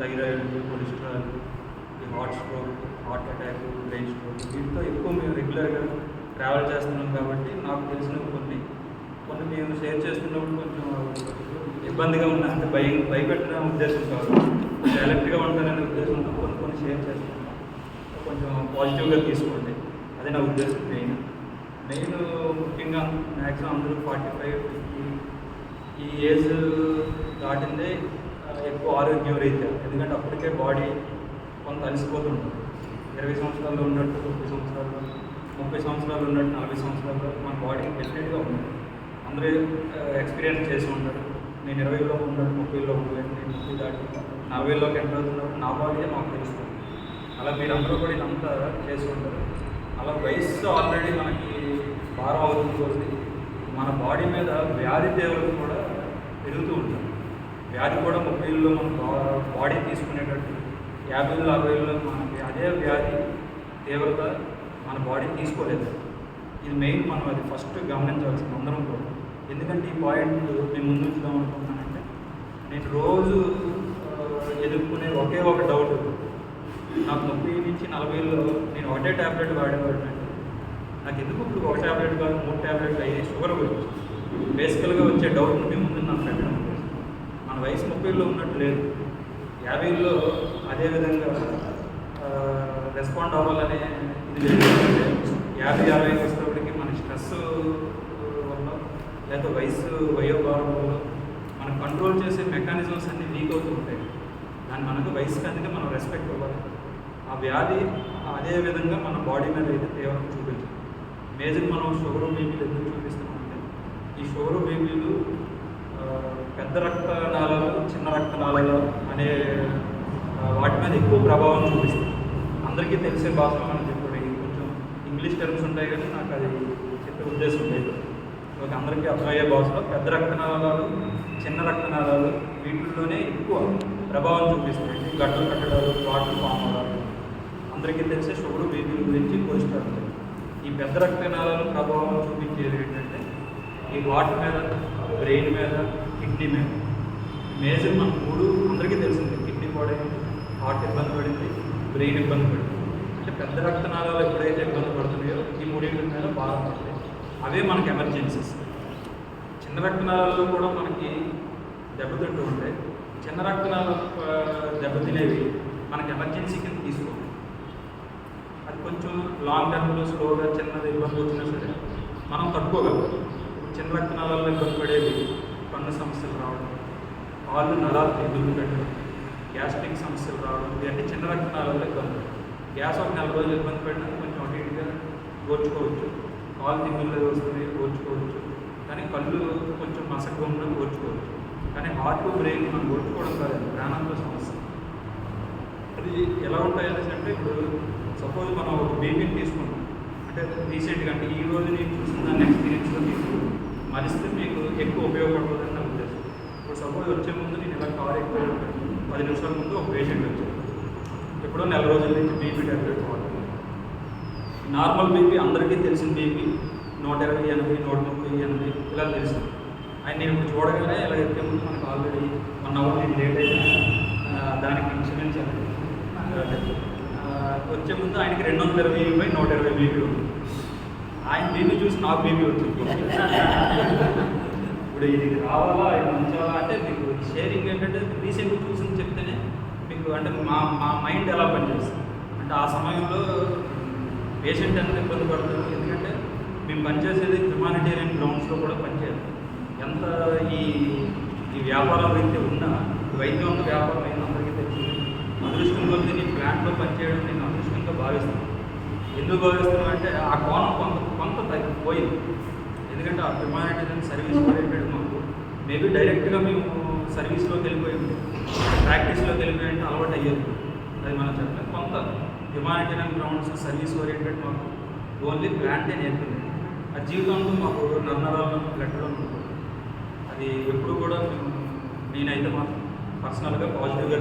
Thyroid cholesterol ఈ heart stroke heart attack brain stroke దీంతో ఎక్కువ మేము రెగ్యులర్గా ట్రావెల్ చేస్తున్నాం కాబట్టి నాకు తెలిసిన కొన్ని కొన్ని మేము షేర్ చేస్తున్నప్పుడు కొంచెం ఇబ్బందిగా ఉన్న అంటే భయం భయపెట్టిన ఉద్దేశం కాదు. డైరెక్ట్గా ఎలక్ట్గా ఉద్దేశంతో కొన్ని కొన్ని షేర్ చేస్తున్నాం. కొంచెం పాజిటివ్గా తీసుకోండి. అదే నా ఉద్దేశం మెయిన్. మెయిన్ ముఖ్యంగా మ్యాక్సిమం అందరూ ఫార్టీ ఫైవ్ ఈ ఏజ్ దాటిందే ఎక్కువ ఆరోగ్యం రీత్యా ఎందుకంటే అప్పటికే బాడీ కొంత అలసిపోతుంది ఇరవై సంవత్సరాల్లో ఉన్నట్టు ముప్పై సంవత్సరాలు ముప్పై సంవత్సరాలు ఉన్నట్టు నలభై సంవత్సరాల్లో మన బాడీ డెఫినెట్గా ఉంది అందరూ ఎక్స్పీరియన్స్ చేసి ఉంటారు. నేను ఇరవైలో ఉన్నాడు ముప్పైలో ఉండలేదు నేను ముప్పై దాటి నలభైలోకి ఎంటర్ అవుతున్నప్పుడు నా బాడీ నాకు తెలుస్తుంది అలా మీరు అందరూ కూడా ఇదంతా చేసి ఉంటారు. అలా వయసు ఆల్రెడీ మనకి భారం అవుతుంది. మన బాడీ మీద వ్యాధి తీవ్రత కూడా పెరుగుతూ ఉంటుంది. వ్యాధి కూడా ముప్పై ఏళ్ళలో మన బా- బాడీ తీసుకునేటట్టు యాభై ఏళ్ళు అరవై ఏళ్ళలో మనకి అదే వ్యాధి తీవ్రత మన బాడీ తీసుకోలేదు. ఇది మెయిన్ మనం అది ఫస్ట్ గమనించవలసింది అందరం కూడా. ఎందుకంటే ఈ పాయింట్ నేను ముందు ఉంచుదాం అనుకుంటున్నానంటే నేను రోజు ఎదుర్కొనే ఒకే ఒక డౌట్. నాకు ముప్పై నుంచి నలభైలో నేను ఒకటే ట్యాబ్లెట్ వాడేవాడిని నాకు ఎందుకు ఇప్పుడు ఒక ట్యాబ్లెట్ కాదు మూడు ట్యాబ్లెట్లు అయ్యి షుగర్ బేసికల్గా వచ్చే డౌట్ మీ ముందు నాకు పెట్టడం మన వయసు ముప్పైలో ఉన్నట్టు లేదు. యాభైలో అదేవిధంగా రెస్పాండ్ అవ్వాలనే ఇది యాభై అరవై వచ్చేటప్పటికి మన స్ట్రెస్ వల్ల లేదా వయసు వయోభారం వల్ల మనం కంట్రోల్ చేసే మెకానిజమ్స్ అన్నీ వీక్ అవుతూ ఉంటాయి. దాని మనకు వయసుకి అందుకే మనం రెస్పెక్ట్ ఇవ్వాలి ఆ వ్యాధి అదే విధంగా మన బాడీ మీద అయితే తీవ్రం చూపించాలి మేజర్ మనం షుగర్ బీపీలు ఎందుకు చూపిస్తున్నామంటే ఈ షుగర్ బీపీలు పెద్ద రక్త నాళాలు చిన్న రక్త నాళాలు అనే వాటి మీద ఎక్కువ ప్రభావం చూపిస్తుంది. అందరికీ తెలిసే భాష మనం చెప్పాడు కొంచెం ఇంగ్లీష్ టర్మ్స్ ఉంటాయి కానీ నాకు అది చెప్పే ఉద్దేశం లేదు. ఓకే అందరికీ అర్థమయ్యే భాషలో పెద్ద రక్తనాళాలు చిన్న రక్తనాళాలు వీటిల్లోనే ఎక్కువ ప్రభావం చూపిస్తాయి. గడ్డలు కట్టడాలు వాటర్ ఫామ్ అవడాలు అందరికీ తెలిసే షుగర్ బీపీల గురించి కొలెస్ట్రాల్ ఈ పెద్ద రక్తనాళాలు ప్రభావం చూపించేది ఏంటంటే ఈ వాటర్ మీద బ్రెయిన్ మీద కిడ్నీ మేము మేజర్ మన మూడు అందరికీ తెలిసింది. కిడ్నీ పాడైంది హార్ట్ ఇబ్బంది పడింది బ్రెయిన్ ఇబ్బంది పడింది. అంటే పెద్ద రక్తనాళాలు ఎప్పుడైతే ఇబ్బంది పడుతున్నాయో ఈ మూడింటి మీద భారం పడుతుంది అవే మనకి ఎమర్జెన్సీస్ చిన్న రక్తనాళాల్లో కూడా మనకి దెబ్బతింటూ ఉంటాయి చిన్న రక్తనాళాలు దెబ్బతినేవి మనకి ఎమర్జెన్సీ కింద తీసుకోవాలి అది కొంచెం లాంగ్ టర్మ్లో స్లోగా చిన్నది ఇబ్బంది వచ్చినా సరే మనం తట్టుకోగలం. చిన్న రక్తనాళాల్లో ఇబ్బంది పడేవి కన్ను సమస్యలు రావడం కాళ్ళు నరాలు ఎదురు పెట్టడం గ్యాస్ట్రిక్ సమస్యలు రావడం ఇవన్నీ చిన్న రక్తనాళాల్లో ఇబ్బంది గ్యాస్ ఒక నెల రోజులు ఇబ్బంది పెట్టడం కొంచెం అటు ఇటుగా ఓర్చుకోవచ్చు కాళ్ళు తిమ్మిళ్ళు వస్తుంది ఓర్చుకోవచ్చు కానీ కళ్ళు కొంచెం మసకగా ఉన్నా ఓర్చుకోవచ్చు కానీ హార్ట్ బ్రెయిన్ మనం ఓర్చుకోవడం కాదు ప్రాణంతో సమస్య. అది ఎలా ఉంటాయి అనేసి అంటే ఇప్పుడు సపోజ్ మనం ఒక బేబీని తీసుకుంటాం అంటే రీసెంట్గా అంటే ఈ రోజు నేను చూసిన దాన్ని ఎక్స్పీరియన్స్లో మీకు మరిస్తే మీకు ఎక్కువ ఉపయోగపడుతుందని నా ఉద్దేశం ఇప్పుడు వచ్చే ముందు నేను ఇలా కార్ ఎక్కువ పది నిమిషాల ముందు ఒక పేషెంట్ వచ్చాను ఎప్పుడో నెల రోజుల నుంచి బీపీ టాబ్లెట్ వాడుతున్నాను నార్మల్ బీపీ అందరికీ తెలిసిన బీపీ నూట ఇరవై ఎనభై నూట ముప్పై ఎనభై ఇలా తెలుసు ఆయన నేను ఇప్పుడు చూడగానే ఇలా ఎక్కే ముందు మనకు ఆల్రెడీ వన్ అవర్ నేను లేట్ అయినా దానికి ఇన్సూరెన్స్ వచ్చే ముందు ఆయనకి రెండు వందల ఇరవై బై నూట ఇరవై బీపీ ఉంది. ఆయన బీపీ చూసి నాకు బీపీ వచ్చింది. ఇప్పుడు ఇది రావాలా ఇది ఉంచాలా అంటే మీకు షేరింగ్ ఏంటంటే రీసెంట్ చూసి చెప్తేనే మీకు అంటే మా మా మైండ్ ఎలా పనిచేస్తుంది. అంటే ఆ సమయంలో పేషెంట్ ఎంత ఇబ్బంది పడుతుంది. ఎందుకంటే మేము పనిచేసేది హ్యుమానిటేరియన్ గ్రౌండ్స్లో కూడా పనిచేయాలి ఎంత ఈ ఈ వ్యాపారం అయితే ఉన్నా వైద్యం ఉన్న వ్యాపారం అయినందరికీ తెలిసింది అదృష్టం కొద్ది నీ ప్లాంట్లో పనిచేయడం నేను అదృష్టంగా భావిస్తాను ఎందుకు భావిస్తున్నాను అంటే ఆ కోణం కొంత కొంత తగ్గిపోయింది. ఎందుకంటే ఆ హ్యుమానిటేరియన్ సర్వీస్ ఓరియంటెడ్ మాకు. మేబీ డైరెక్ట్గా మేము సర్వీస్లోకి వెళ్ళిపోయి ప్రాక్టీస్లోకి వెళ్ళిపోయి అంటే అలవాటు అయ్యేది. అది మనం చెప్పలేదు కొంత హ్యుమానిటేరియన్ గ్రౌండ్స్ సర్వీస్ ఓరియంటెడ్ మాకు. ఓన్లీ ప్లాంటే నేర్పింది. ఆ జీవితంలో మాకు నన్నరాలను గట్టడం అది ఎప్పుడు కూడా మేము నేనైతే మాత్రం పర్సనల్గా పాజిటివ్గా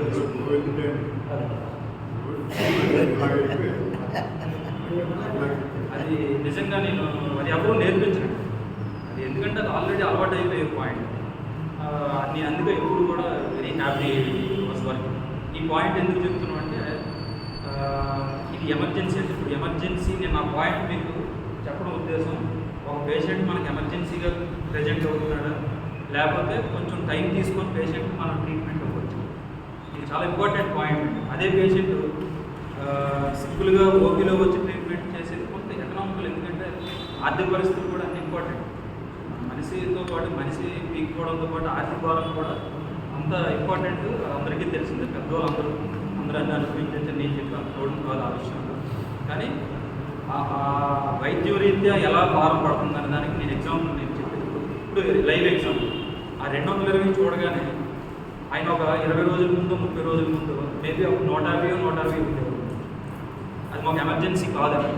అది నిజంగా నేను అది ఎవరు నేర్పించను ఎందుకంటే అది ఆల్రెడీ అలవాటు అయిపోయే పాయింట్ నేను అందుకే ఎప్పుడు కూడా వెరీ హ్యాపీ వాస్ వర్క్ ఈ పాయింట్ ఎందుకు చెప్తున్నాం అంటే ఇది ఎమర్జెన్సీ అంటే ఇప్పుడు ఎమర్జెన్సీ నేను నా పాయింట్ మీకు చెప్పడం ఉద్దేశం. ఒక పేషెంట్ మనకి ఎమర్జెన్సీగా ప్రజెంట్ అవుతున్నాడు? లేకపోతే కొంచెం టైం తీసుకొని పేషెంట్ మనం ట్రీట్మెంట్ అవ్వచ్చు. ఇది చాలా ఇంపార్టెంట్ పాయింట్ అదే పేషెంట్ సింపుల్గా ఓపీలో వచ్చి ట్రీట్మెంట్ చేసేది కొంత ఎకనామికల్ ఎందుకంటే ఆర్థిక పరిస్థితులు కూడా అన్ని ఇంపార్టెంట్ మనిషితో పాటు మనిషి పీక్కోవడంతో పాటు ఆర్థిక భారం కూడా అంత ఇంపార్టెంట్ అందరికీ తెలిసిందే. పెద్దవాళ్ళు అందరూ అందరూ అనుభవించే నేను చెప్పి చూడడం కాదు ఆ విషయంలో కానీ ఆ- వైద్య రీత్యా ఎలా భారం పడుతుందనే దానికి నేను ఎగ్జాంపుల్ నేను చెప్పేది. ఇప్పుడు లైవ్ ఎగ్జాంపుల్ ఆ రెండు వందల ఇరవై చూడగానే ఆయన ఒక ఇరవై రోజుల ముందు ముప్పై రోజుల ముందు మేబీ ఒక నూట యాభై నూట అరవై ఉండేవారు అది మాకు ఎమర్జెన్సీ కాదండి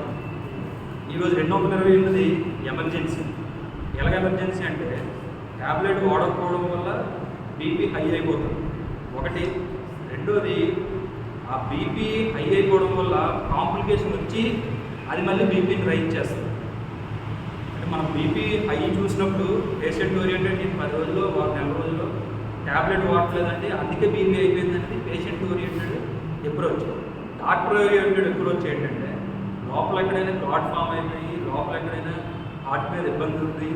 ఈరోజు రెండు వందల ఇరవై ఎనిమిది ఎమర్జెన్సీ ఎలాగ ఎమర్జెన్సీ అంటే ట్యాబ్లెట్ వాడకపోవడం వల్ల బీపీ హై అయిపోతుంది. ఒకటి. రెండోది ఆ బీపీ హై అయిపోవడం వల్ల కాంప్లికేషన్ వచ్చి అది మళ్ళీ బీపీని రైజ్ చేస్తుంది. అంటే మనం బీపీ హై చూసినప్పుడు పేషెంట్ ఓరియంటెడ్ నేను పది రోజుల్లో ఒక నెల రోజుల్లో ట్యాబ్లెట్ వాడలేదంటే అందుకే బీపీ అయిపోయిందంటే patient oriented approach doctor oriented approach ఏంటంటే లోపల ఎక్కడైనా క్లాట్ ఫామ్ అయిపోయి లోపల ఎక్కడైనా హార్ట్ మీద ఇబ్బంది ఉంది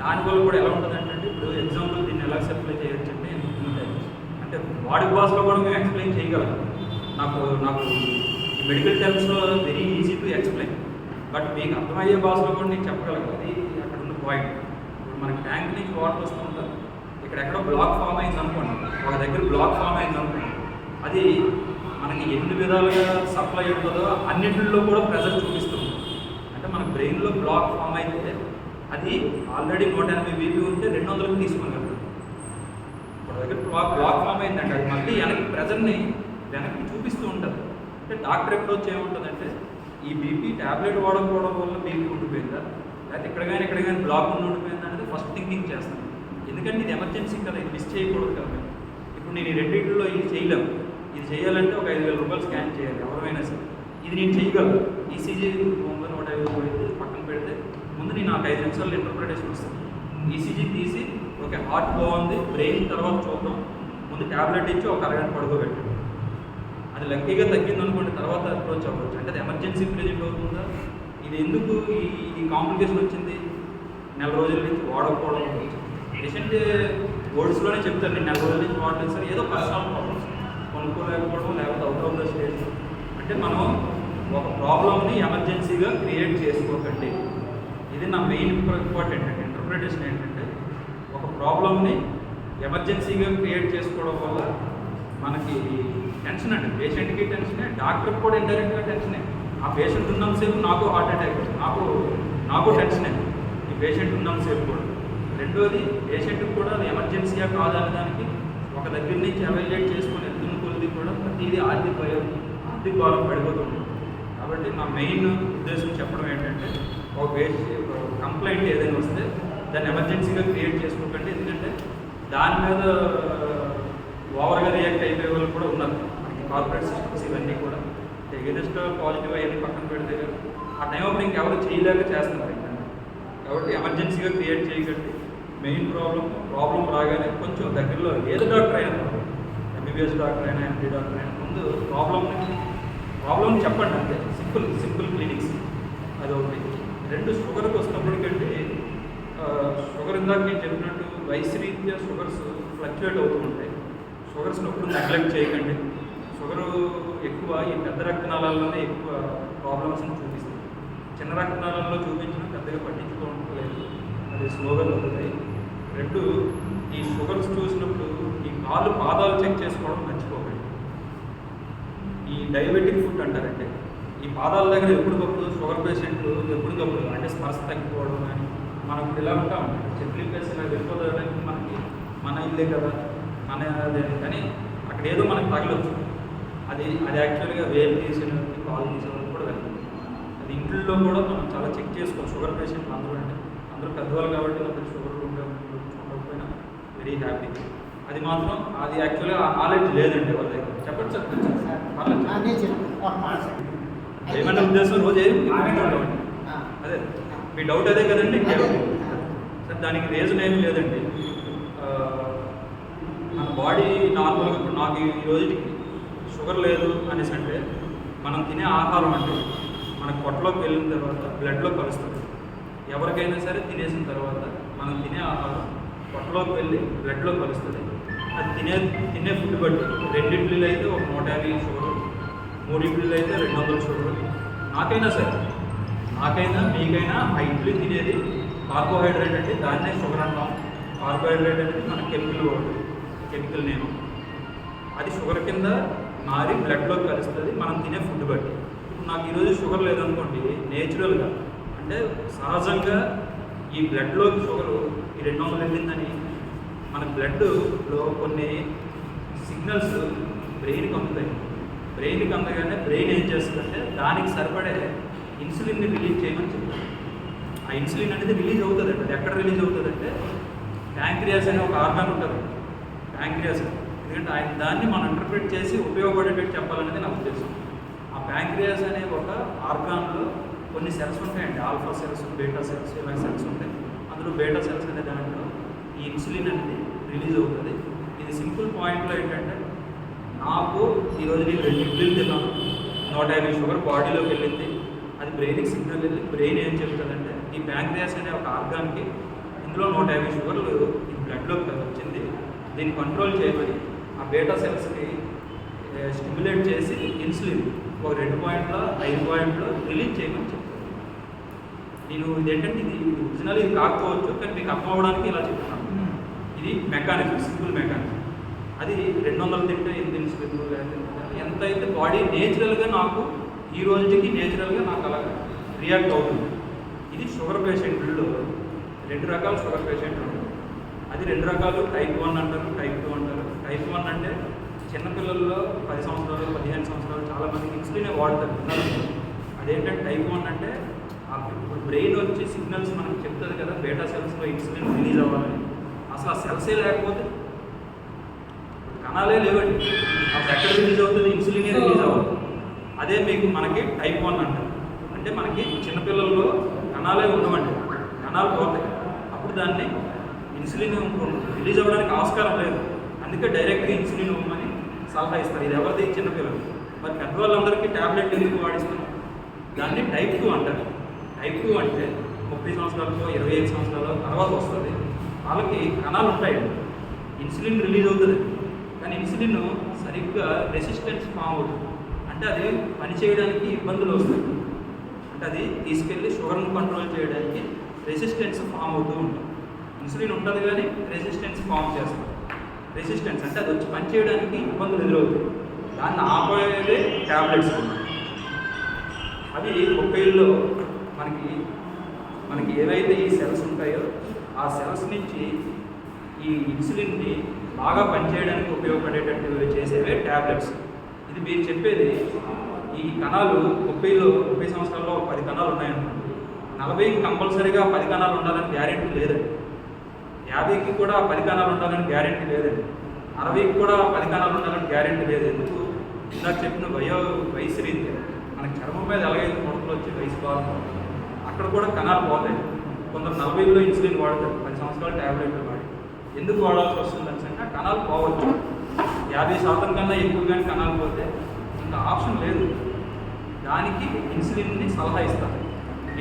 దానివల్ల కూడా ఎలా ఉంటుంది అంటే ఇప్పుడు ఎగ్జాంపుల్ దీన్ని ఎలా సప్లై చేయొచ్చు అంటే అంటే బాడీ భాషలో కూడా మేము ఎక్స్ప్లెయిన్ చేయగలం. నాకు నాకు ఈ medical టర్మ్స్లో very easy to explain but మీకు అర్థమయ్యే భాషలో కూడా నేను చెప్పగలను. అది అక్కడ ఉన్న పాయింట్ ఇప్పుడు మనకి ట్యాంక్ నుంచి వాటర్ వస్తూ ఉంటుంది. ఇక్కడ ఎక్కడో బ్లాక్ ఫామ్ అయింది అనుకోండి ఒక దగ్గర బ్లాక్ ఫామ్ అయింది అనుకోండి అది మనకి ఎన్ని విధాలుగా సప్లై ఉంటుందో అన్నింటిలో కూడా ప్రెజర్ చూపిస్తుంది. బ్రెయిన్లో బ్లాక్ ఫామ్ అయితే అది ఆల్రెడీ నూట ఎనభై బీపీ ఉంటే రెండు వందలకు తీసుకోగలరు. ఇప్పుడు దగ్గర బ్లాక్ బ్లాక్ ఫామ్ అయిందంటే అది మళ్ళీ వెనక్కి ప్రెజర్ని వెనక్కి చూపిస్తూ ఉంటుంది అంటే డాక్టర్ అప్రోచ్ ఏముంటుందంటే ఈ బీపీ ట్యాబ్లెట్ వాడకపోవడం వల్ల బీపీ ఉండిపోయిందా? లేకపోతే ఇక్కడ కానీ ఇక్కడ కానీ బ్లాక్ ఉండి ఉండిపోయిందా అనేది ఫస్ట్ థింకింగ్ చేస్తాను. ఎందుకంటే ఇది ఎమర్జెన్సీ కదా ఇది మిస్ చేయకూడదు కదా. మేము. ఇప్పుడు నేను ఈ రెండింటిలో ఇది చేయలేము ఇది చేయాలంటే ఒక ఐదు వేల రూపాయలు స్కాన్ చేయాలి ఎవరైనా సరే. ఇది నేను చేయగలను. ఈసీజీ వంద నూట యాభై రూపాయలు పక్కన పెడితే ముందు నేను నాకు ఐదు నిమిషాలు ఇంటర్ప్రిటేషన్ వస్తుంది. ఈసీజీ తీసి ఓకే హార్ట్ బాగుంది బ్రెయిన్ తర్వాత చూద్దాం. ముందు ట్యాబ్లెట్ ఇచ్చి ఒక అరగంట పడుకోబెట్టండి. అది లక్కీగా తగ్గింది అనుకోండి తర్వాత అప్రోచ్ అవ్వచ్చు. అంటే అది ఎమర్జెన్సీ ప్రెజెంట్ అవుతుందా? ఇది ఎందుకు ఈ ఈ కాంప్లికేషన్ వచ్చింది? నెల రోజుల నుంచి వాడకపోవడం పేషెంట్ వర్డ్స్లోనే చెప్తారు నేను నెల రోజుల నుంచి వాడలేదు సార్ ఏదో పర్సనల్ ప్రాబ్లమ్స్ కొనుక్కోలేకపోవడం లేకపోతే అవుట్ ఆఫ్ ద స్టేజ్ అంటే మనం ఒక ప్రాబ్లమ్ని ఎమర్జెన్సీగా క్రియేట్ చేసుకోకండి. ఇది నా మెయిన్ ఇంపార్టెంట్ అంటే ఇంటర్ప్రిటేషన్ ఏంటంటే ఒక ప్రాబ్లమ్ని ఎమర్జెన్సీగా క్రియేట్ చేసుకోవడం వల్ల మనకి టెన్షన్ అండి. పేషెంట్కి టెన్షనే డాక్టర్కి కూడా ఇండైరెక్ట్గా టెన్షనే ఆ పేషెంట్ ఉన్నంతసేపు నాకు హార్ట్ అటాక్ నాకు నాకు టెన్షనే ఈ పేషెంట్ ఉన్నంతసేపు కూడా. రెండోది పేషెంట్కి కూడా అది ఎమర్జెన్సీగా కాదనే దానికి ఒక దగ్గర నుంచి అవైలేట్ చేసుకొని ఎత్తున్న కొలిది కూడా ప్రతిదీ ఆర్థిక భయం ఆర్థిక భారం పడిపోతుంది కాబట్టి నా మెయిన్ ఉద్దేశం చెప్పడం ఏంటంటే ఒక పేషెంట్ కంప్లైంట్ ఏదైనా వస్తే దాన్ని ఎమర్జెన్సీగా క్రియేట్ చేసుకోకండి. ఎందుకంటే దాని మీద ఓవర్గా రియాక్ట్ అయిపోయే వాళ్ళు కూడా ఉన్నారు. మనకి కార్పొరేట్ సిస్టమ్స్ ఇవన్నీ కూడా. ఎగెనిస్ట్ పాజిటివ్ అవన్నీ పక్కన పెడితే ఆ టైం అప్పుడు ఇంకెవరు చేయలేక చేస్తున్నారు ఇంకా. కాబట్టి ఎమర్జెన్సీగా క్రియేట్ చేయకండి. మెయిన్ ప్రాబ్లం ప్రాబ్లం రాగానే కొంచెం దగ్గరలో ఏదో డాక్టర్ అయినా ఎంబీబీఎస్ డాక్టర్ అయినా ఎంపీ డాక్టర్ అయినా ముందు ప్రాబ్లమ్ని ప్రాబ్లం చెప్పండి అంతే. Simple simple clinics. అది ఒకటి. రెండు షుగర్కి వస్తున్నప్పటికంటే షుగర్ ఇందాక నేను చెప్పినట్టు వయసు రీత్యా షుగర్స్ ఫ్లక్చువేట్ అవుతూ ఉంటాయి. షుగర్స్ని ఎప్పుడు నెగ్లెక్ట్ చేయకండి. షుగరు ఎక్కువ ఈ పెద్ద రక్తనాళాల్లోనే ఎక్కువ ప్రాబ్లమ్స్ని చూపిస్తుంది. చిన్న రక్తనాళాల్లో చూపించిన పెద్దగా పట్టించుకోవట్లేదు అది స్లోగా తగ్గుతాయి రెండు ఈ షుగర్స్ చూసినప్పుడు ఈ కాళ్ళు పాదాలు చెక్ చేసుకోవడం మర్చిపోకండి. ఈ డయాబెటిక్ ఫుడ్ అంటారంటే ఈ పాదాల దగ్గర ఎప్పటికప్పుడు షుగర్ పేషెంట్లు ఎప్పటికప్పుడు అంటే స్పర్శ తగ్గిపోవడం కానీ మనం ఇప్పుడు ఇలా ఉంటాం. చెట్లీ ప్లేస్ ఇలా వెళ్ళిపోవడానికి మనకి మన ఇల్లే కదా మన అదే కానీ అక్కడ ఏదో మనకి తగలొచ్చు. అది అది యాక్చువల్గా వేలు తీసిన కాల్ తీసిన కూడా వెళ్ళింది అది ఇంట్లో కూడా మనం చాలా చెక్ చేసుకోవాలి. షుగర్ పేషెంట్లు అందరూ అంటే అందరూ పెద్దవాళ్ళు కాబట్టి నాకు షుగర్ ఉండే ఉండకపోయినా వెరీ హ్యాపీ అది మాత్రం అది యాక్చువల్గా నాలెడ్జ్ లేదండి వాళ్ళ దగ్గర. చెప్పండి చెప్పండి పర్లేదు. ఏమన్నా ఉద్దేశం రోజు? ఏం. అదే. మీ డౌట్ అదే కదండి సార్ దానికి రీజన్ ఏం లేదండి. మన బాడీ నార్మల్గా ఇప్పుడు నాకు ఈ రోజుకి షుగర్ లేదు అనేసి అంటే మనం తినే ఆహారం అంటే మన పొట్టలోకి వెళ్ళిన తర్వాత బ్లడ్లో కలుస్తుంది. ఎవరికైనా సరే తినేసిన తర్వాత మనం తినే ఆహారం పొట్టలోకి వెళ్ళి బ్లడ్లో కలుస్తుంది. అది తినే తినే ఫుడ్ బట్టి రెండు ఇడ్లీలు అయితే ఒక నూట యాభై షుగర్ మూడు ఇడ్లీలు అయితే రెండు వందల షుగర్ నాకైనా సరే నాకైనా మీకైనా ఆ ఇడ్లీ తినేది కార్బోహైడ్రేట్ అంటే దాన్నే షుగర్ అంటాం. కార్బోహైడ్రేట్ అనేది మన కెమికల్ వాడు. కెమికల్ నేమ్ అది షుగర్ కింద మారి బ్లడ్లోకి కలుస్తుంది. మనం తినే ఫుడ్ బట్టి. ఇప్పుడు నాకు ఈరోజు షుగర్ లేదనుకోండి నేచురల్గా అంటే సహజంగా ఈ బ్లడ్లోకి షుగర్ ఈ రెండు వందలు వెళ్ళిందని మన బ్లడ్లో కొన్ని సిగ్నల్స్ బ్రెయిన్కి అందుతాయి. బ్రెయిన్కి అందగానే బ్రెయిన్ ఏం చేస్తుందంటే దానికి సరిపడే ఇన్సులిన్ని రిలీజ్ చేయమని చెప్తారు. ఆ ఇన్సులిన్ అనేది రిలీజ్ అవుతుంది అది ఎక్కడ రిలీజ్ అవుతుందంటే ప్యాంక్రియాస్ అనే ఒక ఆర్గాన్ ఉంటుంది. ప్యాంక్రియాస్. ఎందుకంటే ఆయన దాన్ని మనం ఇంటర్ప్రిట్ చేసి ఉపయోగపడేటట్టు చెప్పాలనేది నా ఉద్దేశం ఆ ప్యాంక్రియాస్ అనే ఒక ఆర్గాన్లో కొన్ని సెల్స్ ఉంటాయండి. ఆల్ఫా సెల్స్ బీటా సెల్స్ ఇలా సెల్స్ ఉంటాయి. అందులో బీటా సెల్స్ అనే దాంట్లో ఈ ఇన్సులిన్ అనేది రిలీజ్ అవుతుంది. ఇది సింపుల్ పాయింట్లో ఏంటంటే నాకు ఈరోజు నేను రెండు ఇడ్లీలు తిన్నాను. నూట యాభై షుగర్ బాడీలోకి వెళ్ళింది. అది బ్రెయిన్కి సిగ్నల్ వెళ్ళి బ్రెయిన్ ఏం చెప్తుందంటే ఈ ప్యాంక్రియాస్ అనే ఒక ఆర్గాన్కి ఇందులో నూట యాభై షుగర్లు ఈ బ్లడ్లోకి వచ్చింది. దీన్ని కంట్రోల్ చేయమని ఆ బీటా సెల్స్కి స్టిమ్యులేట్ చేసి ఇన్సులిన్ ఒక రెండు పాయింట్లో ఐదు పాయింట్లో రిలీజ్ చేయమని చెప్తాను నేను ఇదేంటంటే ఇది ఒరిజినల్ ఇది కాకపోవచ్చు కానీ మీకు అర్థం అవ్వడానికి ఇలా చెప్తున్నాను. ఇది మెకానిజం సింపుల్ మెకానిజం. అది రెండు వందలు తింటే ఎనిమిది ఇన్సులిన్ ఎంత అయితే బాడీ నేచురల్గా నాకు ఈ రోజుకి నేచురల్గా నాకు అలా రియాక్ట్ అవుతుంది. ఇది షుగర్ పేషెంట్లో రెండు రకాల షుగర్ పేషెంట్లు అది రెండు రకాలు టైప్ వన్ అంటారు టైప్ టూ అంటారు. టైప్ వన్ అంటే చిన్నపిల్లల్లో పది సంవత్సరాలు పదిహేను సంవత్సరాలు చాలా మందికి ఇన్సులినే వాడతారు అదేంటంటే టైప్ వన్ అంటే ఆ ఇప్పుడు బ్రెయిన్ వచ్చి సిగ్నల్స్ మనకు చెప్తుంది కదా బేటా సెల్స్లో ఇన్సులిన్ రిలీజ్ అవ్వాలని. అసలు ఆ సెల్సే లేకపోతే కణాలే లేవండి. అప్పుడు ఎక్కడ రిలీజ్ అవుతుంది? ఇన్సులినే రిలీజ్ అవ్వదు. అదే మీకు మనకి టైప్ వన్ అంటారు. అంటే మనకి చిన్నపిల్లల్లో కణాలే ఉండవండి. కణాలు పోతాయి. అప్పుడు దాన్ని ఇన్సులిన్ రిలీజ్ అవ్వడానికి ఆస్కారం లేదు. అందుకే డైరెక్ట్గా ఇన్సులిన్ ఇవ్వమని సలహా ఇస్తారు. ఇది ఎవరిది? చిన్నపిల్లలు. మరి పెద్దవాళ్ళందరికీ ట్యాబ్లెట్ ఎందుకు వాడిస్తున్నాం దాన్ని టైప్ టూ అంటారు. టైప్ టూ అంటే ముప్పై సంవత్సరాలతో ఇరవై ఐదు సంవత్సరాల తర్వాత వస్తుంది. వాళ్ళకి కణాలు ఉంటాయి ఇన్సులిన్ రిలీజ్ అవుతుంది. ఇన్సులిన్ సరిగ్గా రెసిస్టెన్స్ ఫామ్ అవుతుంది. అంటే అది పని చేయడానికి ఇబ్బందులు వస్తాయి. అంటే అది తీసుకెళ్ళి షుగర్ను కంట్రోల్ చేయడానికి రెసిస్టెన్స్ ఫామ్ అవుతూ ఉంటుంది. ఇన్సులిన్ ఉంటుంది కానీ రెసిస్టెన్స్ ఫామ్ చేస్తుంది రెసిస్టెన్స్ అంటే అది వచ్చి పని చేయడానికి ఇబ్బందులు ఎదురవుతాయి. దాన్ని ఆపేదే ట్యాబ్లెట్స్ అవి ముప్పైలో మనకి మనకి ఏవైతే ఈ సెల్స్ ఉంటాయో ఆ సెల్స్ నుంచి ఈ ఇన్సులిన్ని బాగా పనిచేయడానికి ఉపయోగపడేటట్టు చేసేవే ట్యాబ్లెట్స్ ఇది మీరు చెప్పేది ఈ కణాలు ముప్పైలో ముప్పై సంవత్సరాల్లో పది కణాలు ఉన్నాయనుకోండి. నలభై కంపల్సరీగా పది కణాలు ఉండాలని గ్యారెంటీ లేదండి. యాభైకి కూడా పది కణాలు ఉండాలని గ్యారెంటీ లేదండి. అరవైకి కూడా పది కణాలు ఉండాలని గ్యారెంటీ లేదు. ఎందుకు? ఇందాక చెప్పిన వయో వయసు రీత్యా. మనకి చర్మం మీద ఎలాగైతే ముడతలు వచ్చి వయసు బాగుంటుంది అక్కడ కూడా కణాలు పోతాయి. కొందరు నలభైలో ఇన్సులిన్ వాడతారు. పది సంవత్సరాలు ట్యాబ్లెట్లు వాడతారు. ఎందుకు వాడాల్సి వస్తుంది అంటే కణాలు పోవచ్చు. యాభై శాతం కన్నా ఎక్కువగానే కణాలు పోతే ఇంకా ఆప్షన్ లేదు. దానికి ఇన్సులిన్ని సలహా ఇస్తారు.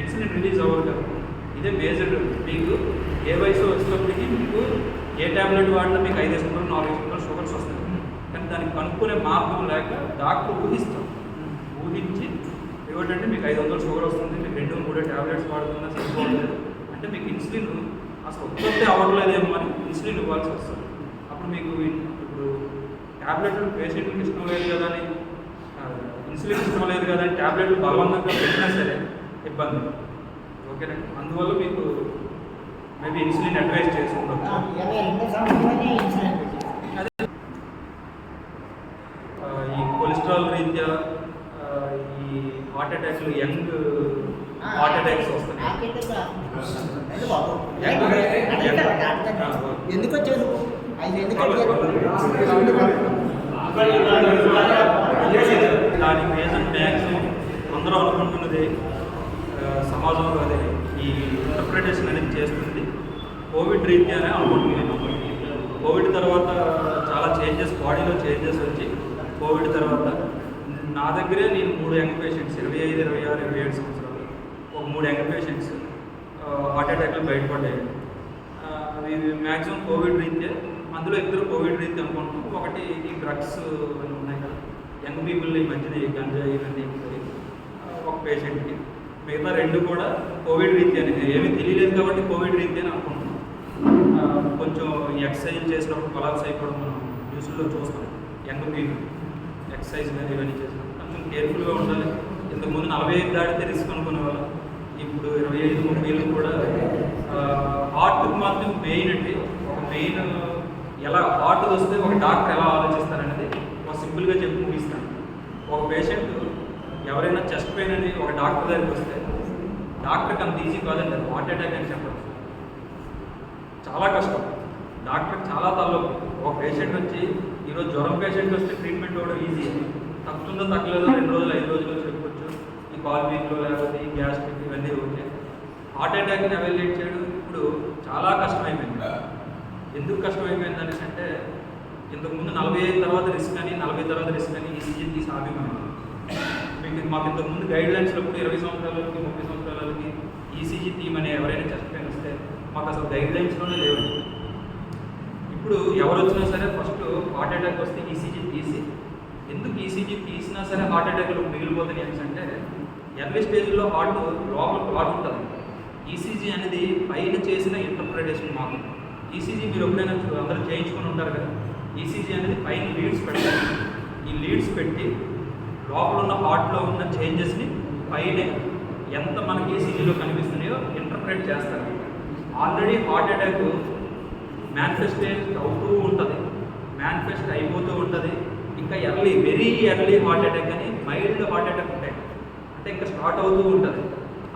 ఇన్సులిన్ రిలీజ్ అవ్వదు కదా. ఇదే మేజర్ మీకు ఏ వయసు వచ్చినప్పటికీ మీకు ఏ ట్యాబ్లెట్ వాడినా మీకు ఐదు వేసుకుంటారు నాలుగు వేసుకుంటారు షుగర్స్ వస్తాయి. కానీ దానికి కనుక్కునే మార్గం లేక డాక్టర్ ఊహిస్తాం ఊహించి ఏమిటంటే మీకు ఐదు వందలు షుగర్ వస్తుంది మీకు రెండు మూడు ట్యాబ్లెట్స్ వాడుతున్నా సరిపోలేదు అంటే మీకు ఇన్సులిన్ అసలు ఉత్పత్తి అవ్వట్లేదేమో అని ఇన్సులిన్ ఇవ్వాల్సి వస్తుంది. అప్పుడు మీకు ఇప్పుడు ట్యాబ్లెట్లు పేషెంట్కి ఇష్టం లేదు కదా అని ఇన్సులిన్ ఇష్టం లేదు కదా అని ట్యాబ్లెట్లు బలవంతంగా పెట్టినా సరే ఇబ్బంది. ఓకేనండి అందువల్ల మీకు మేబీ ఇన్సులిన్ అడ్వైస్ చేసి ఉండొచ్చు. ఇరవై రెండు సంవత్సరాలనే ఇన్సూరెన్స్ పెట్టారు. అదే ఆ, ఈ కొలెస్ట్రాల్ రీత్యా ఈ హార్ట్ అటాక్లు యంగ్ హార్ట్ అటాక్స్ వస్తున్నాయి. ఎందుకు వచ్చారు ఐదు ఎందుకు వాళ్ళు- అడిగారు? దానికి రీజన్ మ్యాక్సిమం అందరూ అనుకుంటున్నది సమాజంలో అదే ఈ ఇంటర్ప్రిటేషన్ అనేది చేస్తుంది కోవిడ్ రీత్యానే అనుకుంటున్నాను కోవిడ్ తర్వాత చాలా చాలా చేంజెస్ బాడీలో చేంజెస్ వచ్చి కోవిడ్ తర్వాత నా దగ్గరే నేను మూడు యంగ్ పేషెంట్స్ ఇరవై ఐదు ఇరవై ఆరు ఇరవై ఏడు సంవత్సరాలు ఒక మూడు యంగ్ పేషెంట్స్ హార్ట్ అటాక్లు బయటపడ్డాయి. ఆ, మ్యాక్సిమం కోవిడ్ రీత్యా అందులో ఇద్దరు కోవిడ్ రీత్యా అనుకుంటున్నాం. ఒకటి ఈ డ్రగ్స్ అని ఉన్నాయి కదా యంగ్ పీపుల్ ఈ మధ్యన గంజా ఇవన్నీ ఒక పేషెంట్కి మిగతా రెండు కూడా కోవిడ్ రీత్యా ఏమీ తెలియలేదు కాబట్టి కోవిడ్ రీత్యా అని అనుకుంటున్నాం. కొంచెం ఎక్సర్సైజ్ చేసినప్పుడు కొలాప్స్ అయిపోవడం మనం న్యూస్లో చూస్తాం. యంగ్ పీపుల్ ఎక్సర్సైజ్ కానీ ఇవన్నీ చేసినప్పుడు. కొంచెం కేర్ఫుల్గా ఉండాలి. ఇంతకుముందు నలభై ఐదు దాడితే రిస్క్ అనుకునే వాళ్ళం ఇప్పుడు ఇరవై ఐదు ముప్పైలు కూడా ఆర్ట్కి మాత్రం మెయిన్ అండి ఒక మెయిన్ ఎలా హార్ట్ వస్తే ఒక డాక్టర్ ఎలా ఆలోచిస్తారనేది ఒక సింపుల్గా చెప్పి ముగిస్తాను. ఒక పేషెంట్ ఎవరైనా చెస్ట్ పెయిన్ అని ఒక డాక్టర్ దగ్గరికి వస్తే డాక్టర్కి అంత ఈజీ కాదండి అది హార్ట్ అటాక్ అని చెప్పచ్చు చాలా కష్టం. డాక్టర్ చాలా తలనొప్పి. ఒక పేషెంట్ వచ్చి ఈరోజు జ్వరం పేషెంట్ వస్తే ట్రీట్మెంట్ ఇవ్వడం ఈజీ తగ్గుతుందో తగ్గలేదో రెండు రోజులు ఐదు రోజులు ఈ వీక్లో లేకపోతే ఈ గ్యాస్ట్రిక్ ఇవన్నీ ఓకే హార్ట్ అటాక్ని అవైలేట్ చేయడం ఇప్పుడు చాలా కష్టమైపోయింది. ఎందుకు కష్టమైపోయింది అనేసి అంటే ఇంతకుముందు నలభై ఐదు తర్వాత రిస్క్ అని నలభై తర్వాత రిస్క్ అని ఈసీజీ తీసి ఆపేమని మీకు మాకు ఇంతకుముందు గైడ్ లైన్స్లో కూడా ఇరవై సంవత్సరాలకి ముప్పై సంవత్సరాలకి ఈసీజీ తీయమని ఎవరైనా చెస్ట్ పెయిన్ వస్తే మాకు అసలు గైడ్ లైన్స్లోనే లేవండి. ఇప్పుడు ఎవరు వచ్చినా సరే ఫస్ట్ హార్ట్ అటాక్ వస్తే ఈసీజీ తీసి ఎందుకు ఈసీజీ తీసినా సరే హార్ట్ అటాక్లు మిగిలిపోతాయి అనేసి అంటే ఎర్లీ స్టేజ్లో హార్ట్ లోపల క్లాట్ ఉంటుంది ఈసీజీ అనేది పైన చేసిన ఇంటర్ప్రిటేషన్ మాత్రం. ఈసీజీ మీరు ఎప్పుడైనా అందరూ చేయించుకొని ఉంటారు కదా? ఈసీజీ అనేది పైన లీడ్స్ పెడతారు. ఈ లీడ్స్ పెట్టి లోపల ఉన్న హార్ట్లో ఉన్న చేంజెస్ని పైన ఎంత మనకి ఈసీజీలో కనిపిస్తున్నాయో ఇంటర్ప్రిట్ చేస్తారు. ఆల్రెడీ హార్ట్ అటాక్ మేనిఫెస్టేజ్ అవుతూ ఉంటుంది. మేనిఫెస్ట్ అయిపోతూ ఉంటుంది. ఇంకా early very early heart attack అని మైల్డ్ హార్ట్ అటాక్ అంటే ఇంకా స్టార్ట్ అవుతూ ఉంటుంది.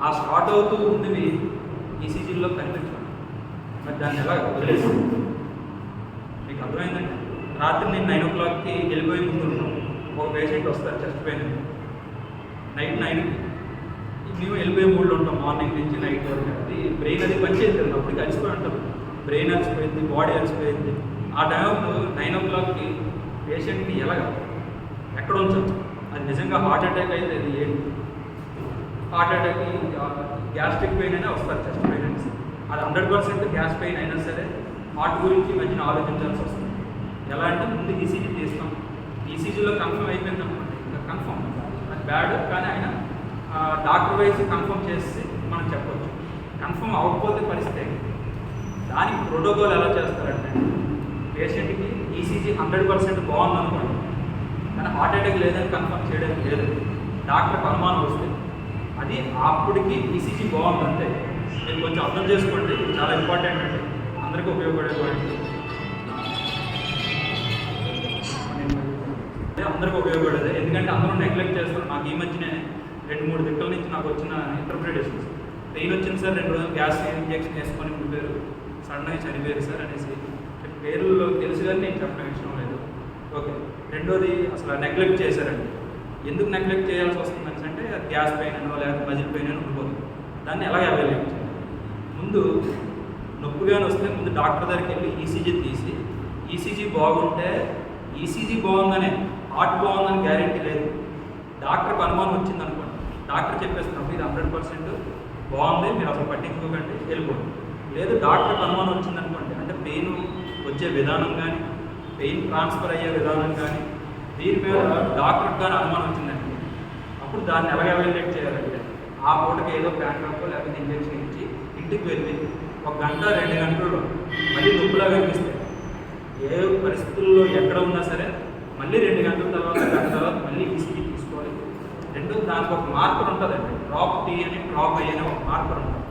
ఆ స్టార్ట్ అవుతూ ఉన్నవి ఈసీజీలో కనిపించడం మరి దాన్ని ఎలా వదిలేసి? మీకు అర్థమైందండి? రాత్రి నేను నైన్ ఓ క్లాక్కి వెళ్ళిపోయి ముందు ఉన్నాం. ఒక పేషెంట్ వస్తారు చెస్ట్ పెయిన్ నైట్ నైన్కి మేము వెళ్ళిపోయే మూడ్లో ఉంటాం. మార్నింగ్ నుంచి నైట్ వరకు. అది బ్రెయిన్ అది పనిచేయదు కదా అప్పటికి అలసిపోయి ఉంటాం. బ్రెయిన్ అలసిపోయింది బాడీ అలసిపోయింది. ఆ టైంలో నైన్ ఓ క్లాక్కి పేషెంట్ని ఎలాగ? ఎక్కడ ఉంచచ్చు అది నిజంగా హార్ట్ అటాక్ అయితే అది ఏంటి? హార్ట్ అటాక్ గ్యాస్ట్రిక్ పెయిన్ అయినా వస్తారు చెస్ట్ పెయిన్ అనేసి అది హండ్రెడ్ పర్సెంట్ గ్యాస్ పెయిన్ అయినా సరే హార్ట్ గురించి మంచి ఆలోచించాల్సి వస్తుంది. ఎలా అంటే ముందు ఈసీజీ తీస్తాం ఈసీజీలో కన్ఫర్మ్ అయిపోయింది అనుకోండి ఇంకా కన్ఫర్మ్ అది బ్యాడ్ కానీ ఆయన డాక్టర్ వైజ్ కన్ఫర్మ్ చేసి మనం చెప్పవచ్చు కన్ఫర్మ్ అవ్వకపోతే పరిస్థితి దానికి ప్రోటోకాల్ ఎలా చేస్తారంటే పేషెంట్కి ఈసీజీ హండ్రెడ్ పర్సెంట్ బాగుంది అనుకోండి కానీ హార్ట్ అటాక్ లేదని కన్ఫర్మ్ చేయడానికి లేదు. డాక్టర్కి అనుమానం వస్తే అది అప్పటికి ఈసీజీ బాగుంది అంతే మీరు కొంచెం అర్థం చేసుకోండి. చాలా ఇంపార్టెంట్ అండి. అందరికీ ఉపయోగపడే పాయింట్ అందరికీ ఉపయోగపడేది. ఎందుకంటే అందరూ నెగ్లెక్ట్ చేస్తారు. నాకు ఈ మధ్యనే రెండు మూడు దిక్కుల నుంచి నాకు వచ్చిన ఇంటర్ప్రిటేషన్స్ పెయిన్ వచ్చింది సార్ రెండు రోజులు గ్యాస్ ఇంజెక్షన్ వేసుకొని ఉండిపోయారు. సడన్గా చనిపోయారు సార్ అనేసి. పేర్లు తెలుసు కానీ నేను చెప్పడం ఇష్టం లేదు. ఓకే రెండోది అసలు నెగ్లెక్ట్ చేశారండి. ఎందుకు నెగ్లెక్ట్ చేయాల్సి వస్తుంది అంటే గ్యాస్ పెయిన్ అనో లేకపోతే మజిల్ పెయిన్ అని ఉండిపోతుంది. దాన్ని ఎలా అవైలబుల్ చేయాలి? ముందు నొప్పిగానే వస్తే ముందు డాక్టర్ దగ్గరికి వెళ్ళి ఈసీజీ తీసి ఈసీజీ బాగుంటే ఈసీజీ బాగుందనే హార్ట్ బాగుందని గ్యారెంటీ లేదు. డాక్టర్కి అనుమానం వచ్చింది అనుకోండి. డాక్టర్ చెప్పేస్తున్నప్పుడు ఇది హండ్రెడ్ పర్సెంట్ బాగుంది మీరు అసలు పట్టించుకోకండి వెళ్ళిపోండి. లేదు డాక్టర్కి అనుమానం వచ్చింది అనుకోండి. అంటే పెయిన్ వచ్చే విధానం కానీ పెయిన్ ట్రాన్స్ఫర్ అయ్యే విధానం కానీ దీని మీద డాక్టర్ కానీ అనుమానం వచ్చిందండి. అప్పుడు దాన్ని ఎలా ఎవాల్యుయేట్ చేయాలంటే ఆ పూటకి ఏదో ప్యాంట్రో లేకపోతే ఇంజెక్షన్ ఇచ్చి ఇంటికి వెళ్ళి ఒక గంట రెండు గంటల్లో మళ్ళీ నొప్పులా కనిపిస్తాయి ఏ పరిస్థితుల్లో ఎక్కడ ఉన్నా సరే మళ్ళీ రెండు గంటల తర్వాత గంట తర్వాత మళ్ళీ ఈసీజీ తీసుకోవాలి. రెండు దానికి ఒక మార్కర్ ఉంటుందండి. డ్రాప్ టీ అని డ్రాప్ ఐ అని ఒక మార్కర్ ఉంటుంది.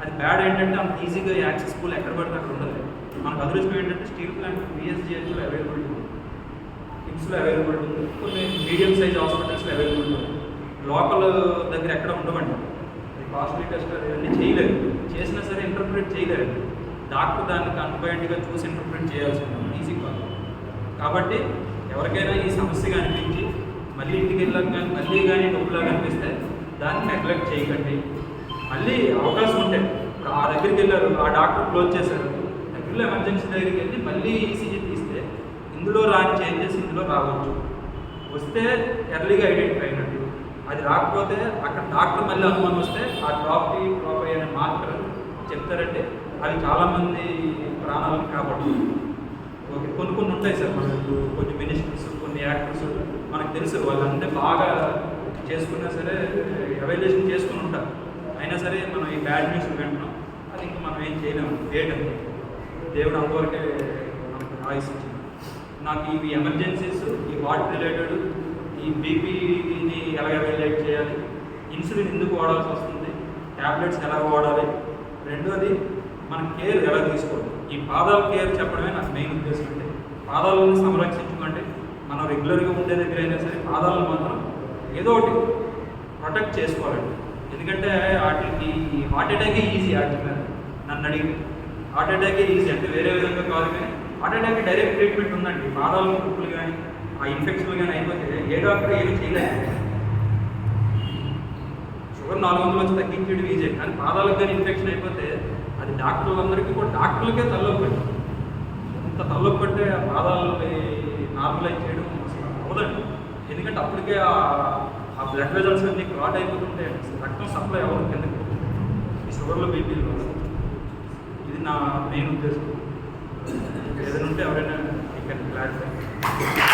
అది బ్యాడ్ ఏంటంటే అంత ఈజీగా యాక్సెస్ఫుల్ ఎక్కడ పడితే అక్కడ ఉండదు. మనకు అదృష్టం ఏంటంటే స్టీల్ ప్లాంట్ బిఎస్జిహెచ్లో అవైలబుల్ కిమ్స్లో అవైలబుల్ ఉంది కొన్ని మీడియం సైజ్ హాస్పిటల్స్లో అవైలబుల్ ఉంది లోకల్ దగ్గర ఎక్కడ ఉండవండి. కాస్ట్లీ టెస్ట్ ఇవన్నీ చేయలేదు చేసినా సరే ఇంటర్ప్రిట్ చేయలేరు. డాక్టర్ దాన్ని కన్ఫైన్డ్గా చూసి ఇంటర్ప్రిట్ చేయాల్సి ఉంటుంది. ఈజీ కాదు. కాబట్టి ఎవరికైనా ఈ సమస్యగా అనిపించి మళ్ళీ ఇంటికి వెళ్ళాక కానీ మళ్ళీ కానీ డబ్బులాగా అనిపిస్తే దాన్ని నెగ్లెక్ట్ చేయకండి. మళ్ళీ అవకాశం ఉంటే ఇప్పుడు ఆ దగ్గరికి వెళ్ళారు ఆ డాక్టర్ క్లోజ్ చేశారు. దగ్గరలో ఎమర్జెన్సీ దగ్గరికి వెళ్ళి మళ్ళీ ఈసీజీ ఇందులో రాని చేంజెస్ ఇందులో రావచ్చు. వస్తే ఎర్లీగా ఐడెంటిఫై అయినట్టు. అది రాకపోతే అక్కడ డాక్టర్ మళ్ళీ అనుమానం వస్తే ఆ డ్రాప్కి డ్రాప్ అయ్యే మాత్రం చెప్తారంటే అవి చాలామంది ప్రాణాలను కాపాడుతుంది. ఓకే కొన్ని కొన్ని ఉంటాయి సార్ మనకు. కొన్ని మినిస్టర్స్ కొన్ని యాక్టర్స్ మనకు తెలుసు వాళ్ళంటే బాగా చేసుకున్నా సరే అవైలేషన్ చేసుకుని ఉంటారు. అయినా సరే మనం ఈ బ్యాడ్ న్యూస్ వింటున్నాం. అది ఇంకా మనం ఏం చేయలేము. డేట్ దేవుడు అంతవరకే మనకు ఆయుష్ నాకు ఇవి ఎమర్జెన్సీస్ ఈ హార్ట్ రిలేటెడ్ ఈ బీపీని ఎలా ఎవాల్యుయేట్ చేయాలి ఇన్సులిన్ ఎందుకు వాడాల్సి వస్తుంది ట్యాబ్లెట్స్ ఎలా వాడాలి రెండోది మన కేర్ ఎలా తీసుకోవాలి. ఈ పాదాల కేర్ చెప్పడమే నాకు మెయిన్ ఉద్దేశం అంటే పాదాలను సంరక్షించుకుంటే మనం రెగ్యులర్గా ఉండే దగ్గర అయినా సరే పాదాలను మాత్రం ఏదో ఒకటి ప్రొటెక్ట్ చేసుకోవాలండి. ఎందుకంటే వాటికి హార్ట్ అటాకే ఈజీ వాటి మీద నన్ను అడిగి హార్ట్ అటాకే ఈజీ అంటే వేరే విధంగా కాదు కానీ అటాక్ డైరెక్ట్ ట్రీట్మెంట్ ఉందండి. పాదాల నొప్పులు కానీ ఆ ఇన్ఫెక్షన్లు కానీ అయిపోతే ఏ డాక్టర్ ఏమి చేయలేదు. షుగర్ నాలుగు వందలు వచ్చి తగ్గించేది ఈజీ కానీ పాదాలకు కానీ ఇన్ఫెక్షన్ అయిపోతే అది డాక్టర్లందరికీ కూడా డాక్టర్లకే తల్లొప్పండి ఇంత తల్లొప్పంటే అంటే ఆ పాదాలని నార్మలైజ్ చేయడం అవదండి అవ్వదండి. ఎందుకంటే అప్పటికే ఆ- ఆ బ్లడ్ వెజల్స్ అన్ని క్రాట్ అయిపోతుంటే రక్తం సప్లై అవ్వదు కిందకి. ఈ షుగర్లో బీపీలు ఇది నా మెయిన్ ఉద్దేశం. ఏదైనా ఉంటే ఎవరైనా ఇక్కడ క్లారిఫై